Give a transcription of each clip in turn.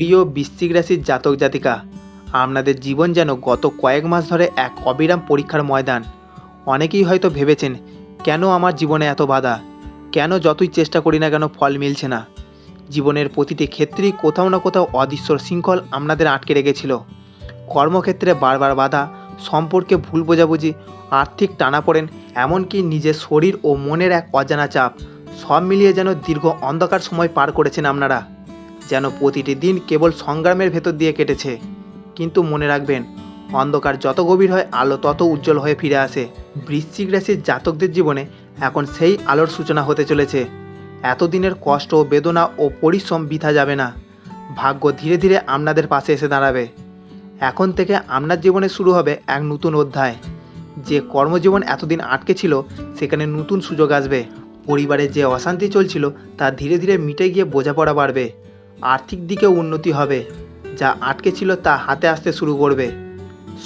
প্রিয় বৃশ্চিক রাশির জাতক জাতিকা, আপনাদের জীবন যেন গত কয়েক মাস ধরে এক অবিরাম পরীক্ষার ময়দান। অনেকেই হয়তো ভেবেছেন, কেন আমার জীবনে এত বাধা? কেন যতই চেষ্টা করি না কেন ফল মিলছে না? জীবনের প্রতিটি ক্ষেত্রেই কোথাও না কোথাও অদৃশ্য শৃঙ্খল আপনাদের আটকে রেখেছিল। কর্মক্ষেত্রে বারবার বাধা, সম্পর্কে ভুল বোঝাবুঝি, আর্থিক টানাপোড়েন, এমনকি নিজের শরীর ও মনের এক অজানা চাপ, সব মিলিয়ে যেন দীর্ঘ অন্ধকার সময় পার করেছেন আপনারা। যেন প্রতিটি দিন কেবল সংগ্রামের ভেতর দিয়ে কেটেছে। কিন্তু মনে রাখবেন, অন্ধকার যত গভীর হয়, আলো তত উজ্জ্বল হয়ে ফিরে আসে। বৃশ্চিক রাশির জাতকদের জীবনে এখন সেই আলোর সূচনা হতে চলেছে। এতদিনের কষ্ট, বেদনা ও পরিশ্রম বৃথা যাবে না। ভাগ্য ধীরে ধীরে আপনাদের পাশে এসে দাঁড়াবে। এখন থেকে আপনার জীবনে শুরু হবে এক নতুন অধ্যায়। যে কর্মজীবন এতদিন আটকে ছিল, সেখানে নতুন সুযোগ আসবে। পরিবারে যে অশান্তি চলছিল, তা ধীরে ধীরে মিটে গিয়ে বোঝাপড়া বাড়বে। আর্থিক দিকেও উন্নতি হবে, যা আটকে ছিল তা হাতে আসতে শুরু করবে।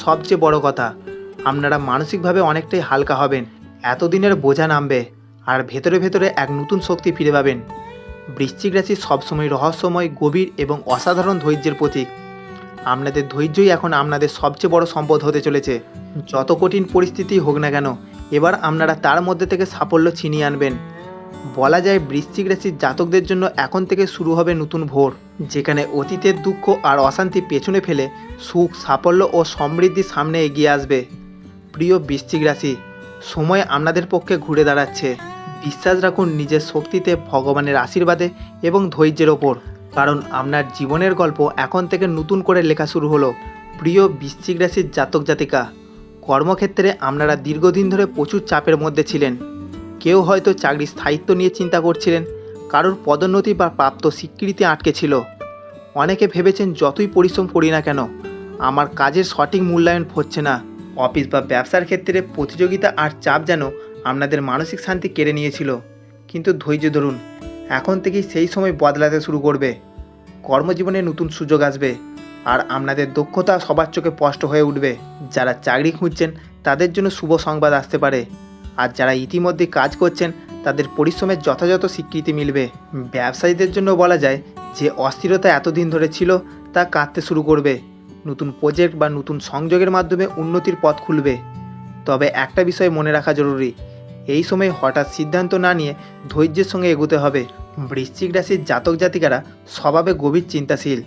সবচেয়ে বড় কথা, আপনারা মানসিকভাবে অনেকটাই হালকা হবেন, এতদিনের বোঝা নামবে, আর ভেতরে ভেতরে এক নতুন শক্তি ফিরে পাবেন। বৃশ্চিক রাশি সবসময় রহস্যময়, গভীর এবং অসাধারণ ধৈর্যের প্রতীক। আপনাদের ধৈর্যই এখন আপনাদের সবচেয়ে বড় সম্পদ হতে চলেছে। যত কঠিন পরিস্থিতি হোক না কেন, এবার আপনারা তার মধ্যে থেকে সাফল্য ছিনিয়ে আনবেন। বলা যায় বৃশ্চিক রাশির জাতকদের জন্য এখন থেকে শুরু হবে নতুন ভোর, যেখানে অতীতের দুঃখ আর অশান্তি পেছনে ফেলে সুখ, সাফল্য ও সমৃদ্ধি সামনে এগিয়ে আসবে। প্রিয় বৃশ্চিক রাশি, সময় আপনাদের পক্ষে ঘুরে দাঁড়াচ্ছে। বিশ্বাস রাখুন, নিজের শক্তিতে ভগবানের আশীর্বাদে এবং ধৈর্যের ওপর। কারণ আপনার জীবনের গল্প এখন থেকে নতুন করে লেখা শুরু হলো। প্রিয় বৃশ্চিক রাশির জাতক জাতিকা কর্মক্ষেত্রে আপনারা দীর্ঘদিন ধরে প্রচুর চাপের মধ্যে ছিলেন। কেউ হয়তো চাকরির স্থায়িত্ব নিয়ে চিন্তা করছিলেন, কারোর পদোন্নতি বা প্রাপ্ত স্বীকৃতি আটকে ছিল। অনেকে ভেবেছেন যতই পরিশ্রম করি না কেন, আমার কাজের সঠিক মূল্যায়ন হচ্ছে না। অফিস বা ব্যবসার ক্ষেত্রে প্রতিযোগিতা আর চাপ যেন আপনাদের মানসিক শান্তি কেড়ে নিয়েছিল। কিন্তু ধৈর্য ধরুন, এখন থেকেই সেই সময় বদলাতে শুরু করবে। কর্মজীবনে নতুন সুযোগ আসবে, আর আপনাদের দক্ষতা সবার চোখে স্পষ্ট হয়ে উঠবে। যারা চাকরি খুঁজছেন, তাদের জন্য শুভ সংবাদ আসতে পারে। আর যারা ইতিমধ্যে কাজ করছেন, তাদের পরিশ্রমের যথাযথ স্বীকৃতি মিলবে। ব্যবসায়ীদের জন্য বলা যায় যে অস্থিরতা এতদিন ধরে ছিল, তা কাঁদতে শুরু করবে। নতুন প্রজেক্ট বা নতুন সংযোগের মাধ্যমে উন্নতির পথ খুলবে। তবে একটা বিষয় মনে রাখা জরুরি, এই সময় হঠাৎ সিদ্ধান্ত না নিয়ে ধৈর্যের সঙ্গে এগোতে হবে। বৃশ্চিক রাশির জাতক জাতিকারা স্বভাবে গভীর চিন্তাশীল,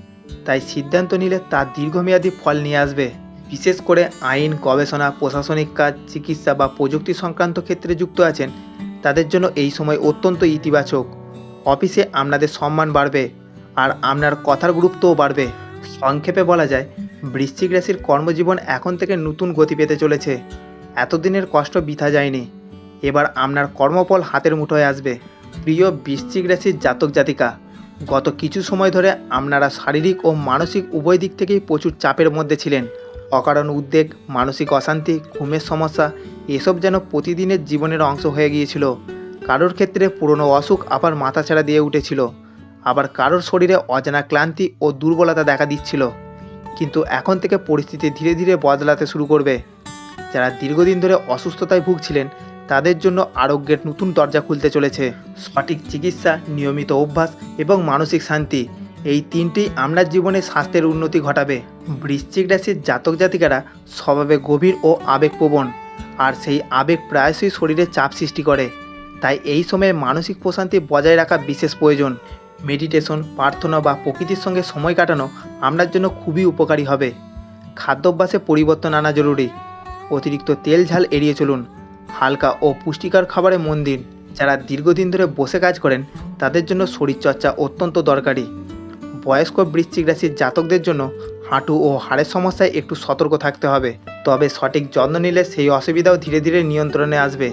তাই সিদ্ধান্ত নিলে তা দীর্ঘমেয়াদী ফল নিয়ে আসবে। বিশেষ করে আইন, গবেষণা, প্রশাসনিক কাজ, চিকিৎসা বা প্রযুক্তি সংক্রান্ত ক্ষেত্রে যুক্ত আছেন। তাদের জন্য এই সময় অত্যন্ত ইতিবাচক। অফিসে আপনাদের সম্মান বাড়বে আর আপনার কথার গুরুত্বও বাড়বে। সংক্ষেপে বলা যায়, বৃশ্চিক রাশির কর্মজীবন এখন থেকে নতুন গতি পেতে চলেছে। এতদিনের কষ্ট বৃথা যায়নি। এবার আপনার কর্মফল হাতের মুঠোয় আসবে। প্রিয় বৃশ্চিক রাশির জাতক জাতিকা, গত কিছু সময় ধরে আপনারা শারীরিক ও মানসিক উভয় দিক থেকেই প্রচুর চাপের মধ্যে ছিলেন। অকারণ উদ্বেগ, মানসিক অশান্তি, ঘুমের সমস্যা এসব যেন প্রতিদিনের জীবনের অংশ হয়ে গিয়েছিল। কারোর ক্ষেত্রে পুরনো অসুখ আবার মাথাছাড়া দিয়ে উঠেছিল। আবার কারোর শরীরে অজানা ক্লান্তি ও দুর্বলতা দেখা দিচ্ছিল। কিন্তু এখন থেকে পরিস্থিতি ধীরে ধীরে বদলাতে শুরু করবে। যারা দীর্ঘদিন ধরে অসুস্থতায় ভুগছিলেন, তাদের জন্য আরোগ্যের নতুন দরজা খুলতে চলেছে। সঠিক চিকিৎসা, নিয়মিত অভ্যাস এবং মানসিক শান্তি এই তিনটি আমরা জীবনে স্বাস্থ্যের উন্নতি ঘটাবে। বৃশ্চিক রাশির জাতক জাতিকারা স্বভাবে গভীর ও আবেগপ্রবণ, আর সেই আবেগ প্রায়শই শরীরে চাপ সৃষ্টি করে। তাই এই সময়ে মানসিক প্রশান্তি বজায় রাখা বিশেষ প্রয়োজন। মেডিটেশন, প্রার্থনা বা প্রকৃতির সঙ্গে সময় কাটানো আপনার জন্য খুবই উপকারী হবে। খাদ্যাভ্যাসে পরিবর্তন আনা জরুরি। অতিরিক্ত তেল ঝাল এড়িয়ে চলুন। হালকা ও পুষ্টিকর খাবারে মন দিন। যারা দীর্ঘদিন ধরে বসে কাজ করেন, তাদের জন্য শরীরচর্চা অত্যন্ত দরকারি। বয়স্ক বৃশ্চিক রাশির জাতকদের জন্য হাঁটু ও হাড়ের সমস্যায় একটু সতর্ক থাকতে হবে। তবে সঠিক যত্ন নিলে সেই অসুবিধাও ধীরে ধীরে নিয়ন্ত্রণে আসবে।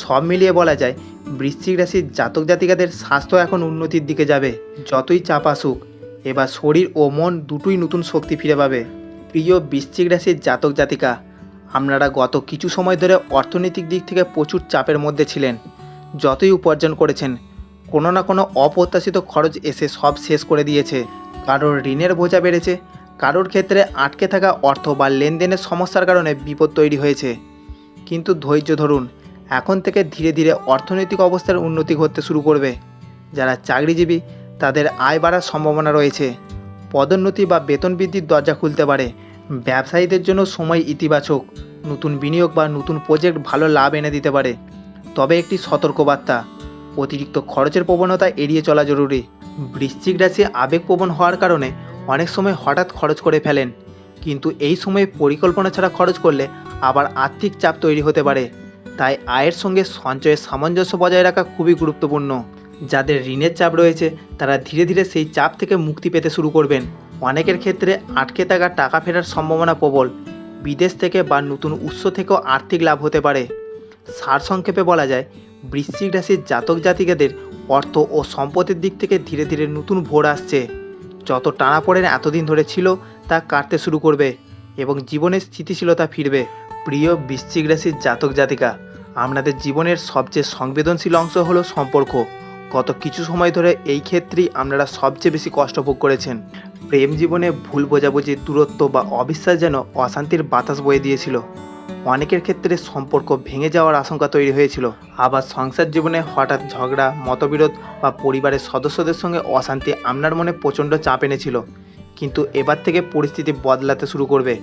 সব মিলিয়ে বলা যায়, বৃশ্চিক রাশির জাতক জাতিকাদের স্বাস্থ্য এখন উন্নতির দিকে যাবে। যতই চাপ আসুক, এবার শরীর ও মন দুটোই নতুন শক্তি ফিরে পাবে। প্রিয় বৃশ্চিক রাশির জাতক জাতিকা, আপনারা গত কিছু সময় ধরে অর্থনৈতিক দিক থেকে প্রচুর চাপের মধ্যে ছিলেন। যতই উপার্জন করেছেন কোনো না কোনো অপ্রত্যাশিত খরচ এসে সব শেষ করে দিয়েছে। কারোর ঋণের বোঝা বেড়েছে, কারোর ক্ষেত্রে আটকে থাকা অর্থ বা লেনদেনের সমস্যার কারণে বিপদ তৈরি হয়েছে। কিন্তু ধৈর্য ধরুন, এখন থেকে ধীরে ধীরে অর্থনৈতিক অবস্থার উন্নতি ঘটতে শুরু করবে। যারা চাকরিজীবী, তাদের আয় বাড়ার সম্ভাবনা রয়েছে। পদোন্নতি বা বেতন বৃদ্ধির দরজা খুলতে পারে। ব্যবসায়ীদের জন্য সময় ইতিবাচক, নতুন বিনিয়োগ বা নতুন প্রজেক্ট ভালো লাভ এনে দিতে পারে। তবে একটি সতর্কবার্তা অতিরিক্ত খরচের প্রবণতা এড়িয়ে চলা জরুরি। বৃশ্চিক রাশি আবেগপ্রবণ হওয়ার কারণে অনেক সময় হঠাৎ খরচ করে ফেলেন। কিন্তু এই সময়ে পরিকল্পনা ছাড়া খরচ করলে আবার আর্থিক চাপ তৈরি হতে পারে। তাই আয়ের সঙ্গে সঞ্চয়ের সামঞ্জস্য বজায় রাখা খুবই গুরুত্বপূর্ণ। যাদের ঋণের চাপ রয়েছে, তারা ধীরে ধীরে সেই চাপ থেকে মুক্তি পেতে শুরু করবেন। অনেকের ক্ষেত্রে আটকে থাকা টাকা ফেরার সম্ভাবনা প্রবল। বিদেশ থেকে বা নতুন উৎস থেকেও আর্থিক লাভ হতে পারে। সারসংক্ষেপে বলা যায় বৃশ্চিক রাশির জাতক জাতিকাদের অর্থ ও সম্পদের দিক থেকে ধীরে ধীরে নতুন ভোর আসছে। যত টানাপোড়েন এতদিন ধরে ছিল, তা কাটতে শুরু করবে এবং জীবনের স্থিতিশীলতা ফিরবে। প্রিয় বৃশ্চিক রাশির জাতক জাতিকা, আপনাদের জীবনের সবচেয়ে সংবেদনশীল অংশ হলো সম্পর্ক। গত কিছু সময় ধরে এই ক্ষেত্রেই আপনারা সবচেয়ে বেশি কষ্ট ভোগ করেছেন। প্রেম জীবনে ভুল বোঝাবুঝি দূরত্ব বা অবিশ্বাস যেন অশান্তির বাতাস বয়ে দিয়েছিল। অনেকের ক্ষেত্রে সম্পর্ক ভেঙে যাওয়ার আশঙ্কা তৈরি হয়েছিল। আবার সংসার জীবনে হঠাৎ ঝগড়া, মতবিরোধ বা পরিবারের সদস্যদের সঙ্গে অশান্তি আপনার মনে প্রচণ্ড চাপ এনেছিল। কিন্তু এবার থেকে পরিস্থিতি বদলাতে শুরু করবে।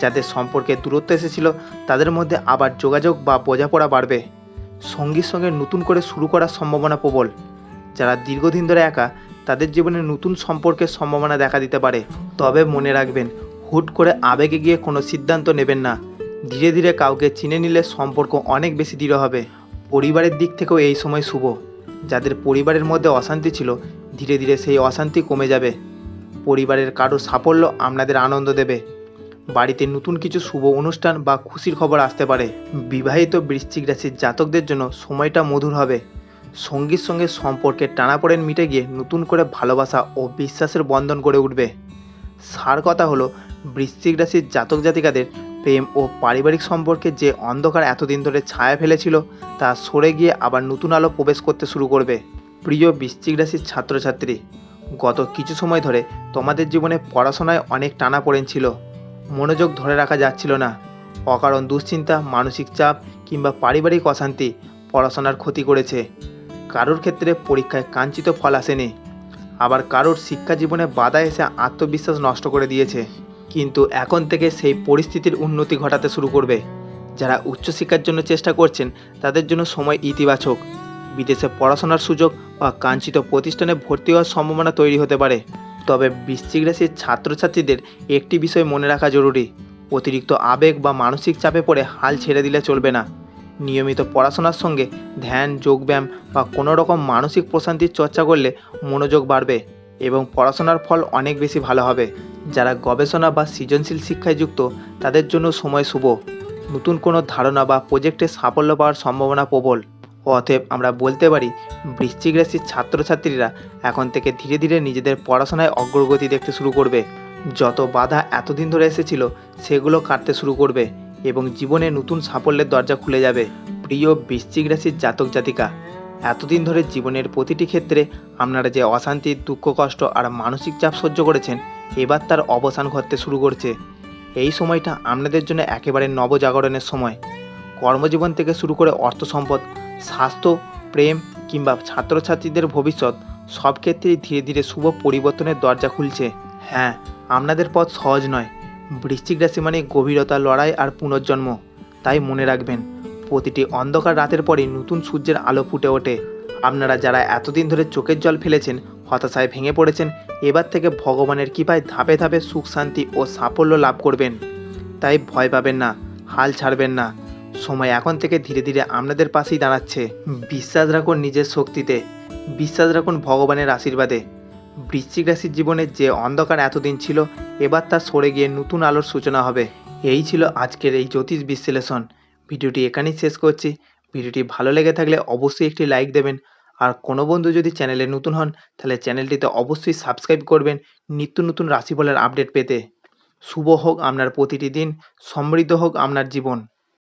যাদের সম্পর্কে দূরত্ব এসেছিল, তাদের মধ্যে আবার যোগাযোগ বা বোঝাপড়া বাড়বে। সঙ্গীর সঙ্গে নতুন করে শুরু করার সম্ভাবনা প্রবল। যারা দীর্ঘদিন ধরে একা, তাদের জীবনে নতুন সম্পর্কের সম্ভাবনা দেখা দিতে পারে। তবে মনে রাখবেন, হুট করে আবেগে গিয়ে কোনো সিদ্ধান্ত নেবেন না। ধীরে ধীরে কাউকে চিনে নিলে সম্পর্ক অনেক বেশি দৃঢ় হবে। পরিবারের দিক থেকেও এই সময় শুভ। যাদের পরিবারের মধ্যে অশান্তি ছিল, ধীরে ধীরে সেই অশান্তি কমে যাবে। পরিবারের কারোর সাফল্য আপনাদের আনন্দ দেবে। বাড়িতে নতুন কিছু শুভ অনুষ্ঠান বা খুশির খবর আসতে পারে। বিবাহিত বৃশ্চিক রাশির জাতকদের জন্য সময়টা মধুর হবে। সঙ্গীর সঙ্গে সম্পর্কের টানাপোড়েন মিটে গিয়ে নতুন করে ভালোবাসা ও বিশ্বাসের বন্ধন গড়ে উঠবে। সার কথা হলো, বৃশ্চিক রাশির জাতক জাতিকাদের প্রেম ও পারিবারিক সম্পর্কে যে অন্ধকার এতদিন ধরে ছায়া ফেলেছিল, তা সরে গিয়ে আবার নতুন আলো প্রবেশ করতে শুরু করবে। প্রিয় বৃশ্চিক রাশির ছাত্রছাত্রী, গত কিছু সময় ধরে তোমাদের জীবনে পড়াশোনায় অনেক টানা পড়েন ছিল মনোযোগ ধরে রাখা যাচ্ছিল না। অকারণ দুশ্চিন্তা, মানসিক চাপ কিংবা পারিবারিক অশান্তি পড়াশোনার ক্ষতি করেছে। কারোর ক্ষেত্রে পরীক্ষায় কাঙ্ক্ষিত ফল আসেনি। আবার কারোর শিক্ষা জীবনে বাধা এসে আত্মবিশ্বাস নষ্ট করে দিয়েছে। কিন্তু এখন থেকে সেই পরিস্থিতির উন্নতি ঘটাতে শুরু করবে। যারা উচ্চশিক্ষার জন্য চেষ্টা করছেন, তাদের জন্য সময় ইতিবাচক। বিদেশে পড়াশোনার সুযোগ বা কাঙ্ক্ষিত প্রতিষ্ঠানে ভর্তি হওয়ার সম্ভাবনা তৈরি হতে পারে। তবে বৃশ্চিক রাশির ছাত্রছাত্রীদের একটি বিষয় মনে রাখা জরুরি। অতিরিক্ত আবেগ বা মানসিক চাপে পড়ে হাল ছেড়ে দিলে চলবে না। নিয়মিত পড়াশোনার সঙ্গে ধ্যান, যোগব্যায়াম বা কোনো রকম মানসিক প্রশান্তির চর্চা করলে মনোযোগ বাড়বে। এবং পড়াশোনার ফল অনেক বেশি ভালো হবে। যারা গবেষণা বা সৃজনশীল শিক্ষায় যুক্ত, তাদের জন্য সময় শুভ। নতুন কোনো ধারণা বা প্রজেক্টে সাফল্য পাওয়ার সম্ভাবনা প্রবল। অতএব আমরা বলতে পারি, বৃশ্চিক রাশির ছাত্রছাত্রীরা এখন থেকে ধীরে ধীরে নিজেদের পড়াশোনায় অগ্রগতি দেখতে শুরু করবে। যত বাধা এতদিন ধরে এসেছিল, সেগুলো কাটতে শুরু করবে এবং জীবনে নতুন সাফল্যের দরজা খুলে যাবে। প্রিয় বৃশ্চিক রাশির জাতক জাতিকা এতদিন ধরে জীবনের প্রতিটি ক্ষেত্রে আপনারা যে অশান্তি, দুঃখ, কষ্ট আর মানসিক চাপ সহ্য করেছেন, এবার তার অবসান ঘটতে শুরু করছে। এই সময়টা আপনাদের জন্য একেবারে নবজাগরণের সময়। কর্মজীবন থেকে শুরু করে অর্থ সম্পদ, স্বাস্থ্য, প্রেম কিংবা ছাত্রছাত্রীদের ভবিষ্যৎ, সব ক্ষেত্রেই ধীরে ধীরে শুভ পরিবর্তনের দরজা খুলছে। হ্যাঁ আপনাদের পথ সহজ নয়। বৃশ্চিক রাশি মানে গভীরতা, লড়াই আর পুনর্জন্ম। তাই মনে রাখবেন প্রতিটি অন্ধকার রাতের পরেই নতুন সূর্যের আলো ফুটে ওঠে। আপনারা যারা এতদিন ধরে চোখের জল ফেলেছেন, হতাশায় ভেঙে পড়েছেন, এবার থেকে ভগবানের কৃপায় ধাপে ধাপে সুখ, শান্তি ও সাফল্য লাভ করবেন। তাই ভয় পাবেন না, হাল ছাড়বেন না। সময় এখন থেকে ধীরে ধীরে আপনাদের পাশেই দাঁড়াচ্ছে। বিশ্বাস রাখুন নিজের শক্তিতে। বিশ্বাস রাখুন ভগবানের আশীর্বাদে। বৃশ্চিক রাশির জীবনে যে অন্ধকার এতদিন ছিল, এবার তা সরে গিয়ে নতুন আলোর সূচনা হবে। এই ছিল আজকের এই জ্যোতিষ বিশ্লেষণ। ভিডিওটি এখানেই শেষ করছি। ভিডিওটি ভালো লেগে থাকলে অবশ্যই একটি লাইক দেবেন। আর কোনো বন্ধু যদি চ্যানেলে নতুন হন, তাহলে চ্যানেলটিতে অবশ্যই সাবস্ক্রাইব করবেন নিত্য নতুন রাশিফলের আপডেট পেতে। শুভ হোক আপনার প্রতিটি দিন, সমৃদ্ধ হোক আপনার জীবন।